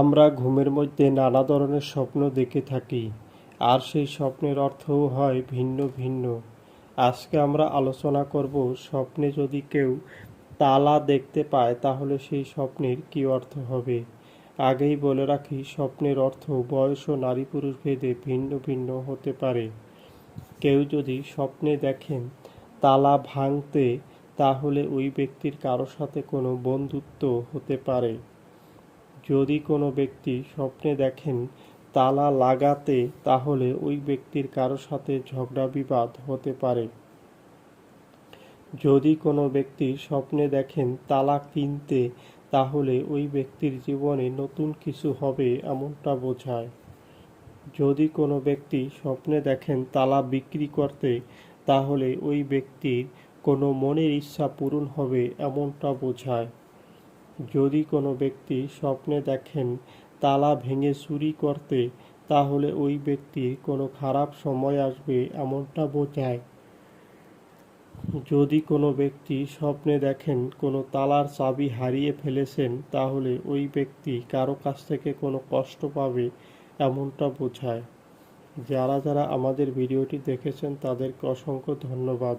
আমরা ঘুমের মধ্যে নানা ধরনের স্বপ্ন দেখে থাকি, আর সেই স্বপ্নের অর্থও হয় ভিন্ন ভিন্ন। আজকে আমরা আলোচনা করব স্বপ্নে যদি কেউ তালা দেখতে পায়, তাহলে সেই স্বপ্নের কী অর্থ হবে? আগেই বলে রাখি, স্বপ্নের অর্থ বয়স ও নারী পুরুষ ভেদে ভিন্ন ভিন্ন হতে পারে। কেউ যদি স্বপ্নে দেখেন তালা ভাঙতে, তাহলে ওই ব্যক্তির কারও সাথে কোনো বন্ধুত্ব হতে পারে। যদি কোনো ব্যক্তি স্বপ্নে দেখেন তালা লাগাতে, তাহলে ওই ব্যক্তির কারও সাথে ঝগড়া বিবাদ হতে পারে। যদি কোনো ব্যক্তি স্বপ্নে দেখেন তালা কিনতে, তাহলে ওই ব্যক্তির জীবনে নতুন কিছু হবে এমনটা বোঝায়। যদি কোনো ব্যক্তি স্বপ্নে দেখেন তালা বিক্রি করতে, তাহলে ওই ব্যক্তির কোনো মনের ইচ্ছা পূরণ হবে এমনটা বোঝায়। যদি কোনো ব্যক্তি স্বপ্নে দেখেন তালা ভেঙে চুরি করতে, তাহলে ওই ব্যক্তির কোনো খারাপ সময় আসবে এমনটা বোঝায়। যদি কোনো ব্যক্তি স্বপ্নে দেখেন কোনো তালার চাবি হারিয়ে ফেলেছেন, তাহলে ওই ব্যক্তি কারও কাছ থেকে কোনো কষ্ট পাবে এমনটা বোঝায়। যারা যারা আমাদের ভিডিওটি দেখেছেন, তাদেরকে অসংখ্য ধন্যবাদ।